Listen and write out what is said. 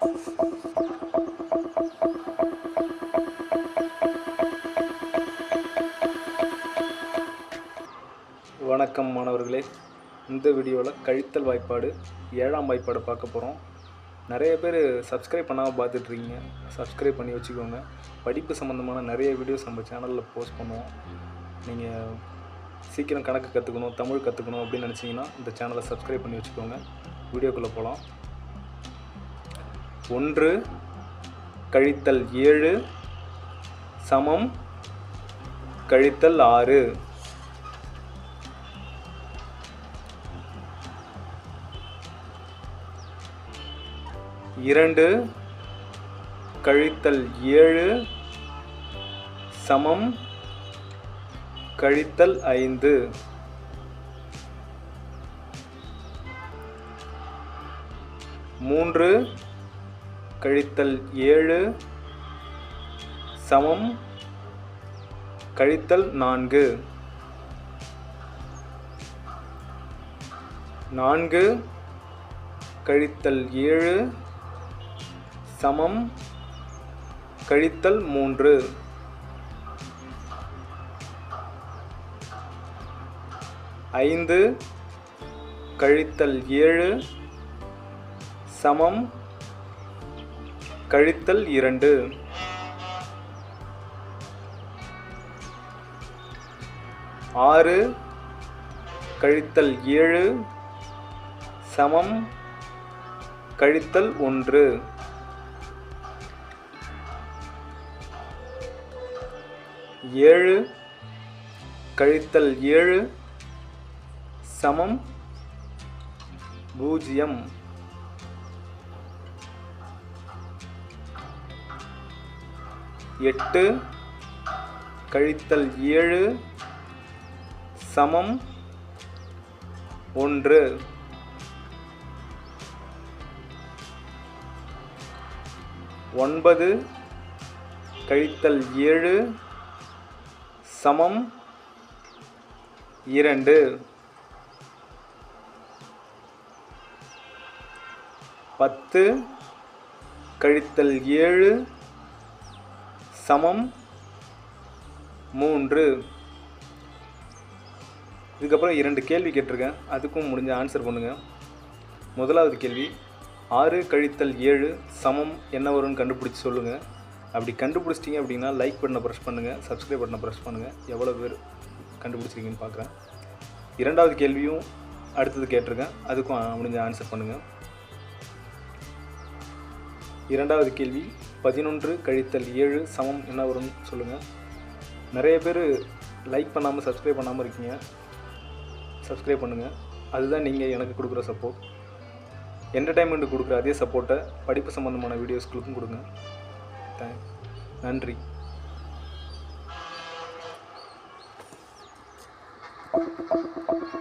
வணக்கம் மாணவர்களே. இந்த வீடியோவில் கழித்தல் வாய்ப்பாடு ஏழாம் வாய்ப்பாடு பார்க்க போகிறோம் நிறைய பேர் சப்ஸ்கிரைப் பண்ணாமல் பார்த்துட்ருக்கீங்க. சப்ஸ்கிரைப் பண்ணி வச்சுக்கோங்க. படிப்பு சம்மந்தமான நிறைய வீடியோஸ் நம்ம சேனலில் போஸ்ட் பண்ணுவோம். நீங்கள் சீக்கிரம் கணக்கு கற்றுக்கணும் தமிழ் கற்றுக்கணும் அப்படின்னு நினச்சிங்கன்னா இந்த சேனலை சப்ஸ்கிரைப் பண்ணி வச்சுக்கோங்க. வீடியோக்குள்ளே போகலாம் ஒன்று கழித்தல் ஏழு சமம் கழித்தல் ஆறு. இரண்டு கழித்தல் ஏழு சமம் கழித்தல் ஐந்து. மூன்று கழித்தல் ஏழு சமம் கழித்தல் நான்கு. நான்கு கழித்தல் ஏழு சமம் கழித்தல் மூன்று. ஐந்து கழித்தல் ஏழு சமம் கழித்தல் இரண்டு. ஆறு கழித்தல் ஏழு சமம் கழித்தல் ஒன்று. ஏழு கழித்தல் ஏழு சமம் பூஜ்ஜியம். எட்டு கழித்தல் ஏழு சமம் ஒன்று. ஒன்பது கழித்தல் ஏழு சமம் இரண்டு. பத்து கழித்தல் ஏழு சமம். மூன்று. இதுக்கப்புறம் இரண்டு கேள்வி கேட்டிருக்கேன். அதுக்கும் முடிஞ்ச ஆன்சர் பண்ணுங்கள் முதலாவது கேள்வி ஆறு கழித்தல் ஏழு சமம் என்ன வரும்னு கண்டுபிடிச்சி சொல்லுங்கள் அப்படி கண்டுபிடிச்சிட்டிங்க அப்படின்னா லைக் பட்டனை ப்ரெஸ் பண்ணுங்கள் சப்ஸ்கிரைப் பட்டனை ப்ரெஸ் பண்ணுங்கள் எவ்வளோ பேர் கண்டுபிடிச்சிருக்கீங்கன்னு பார்க்குறேன். இரண்டாவது கேள்வியும் அடுத்தது கேட்டிருக்கேன். அதுக்கும் முடிஞ்ச ஆன்சர் பண்ணுங்கள் இரண்டாவது கேள்வி பதினொன்று கழித்தல் ஏழு சமம் என்ன வரும்னு சொல்லுங்கள் நிறைய பேர் லைக் பண்ணாமல் சப்ஸ்கிரைப் பண்ணாமல் இருக்கீங்க. சப்ஸ்கிரைப் பண்ணுங்கள் அதுதான் நீங்கள் எனக்கு கொடுக்குற சப்போர்ட் என்டர்டைன்மெண்ட் கொடுக்குற அதே சப்போர்ட்டை படிப்பு சம்மந்தமான வீடியோஸ்களுக்கும் கொடுங்க. தேங்க்ஸ் நன்றி Thank you.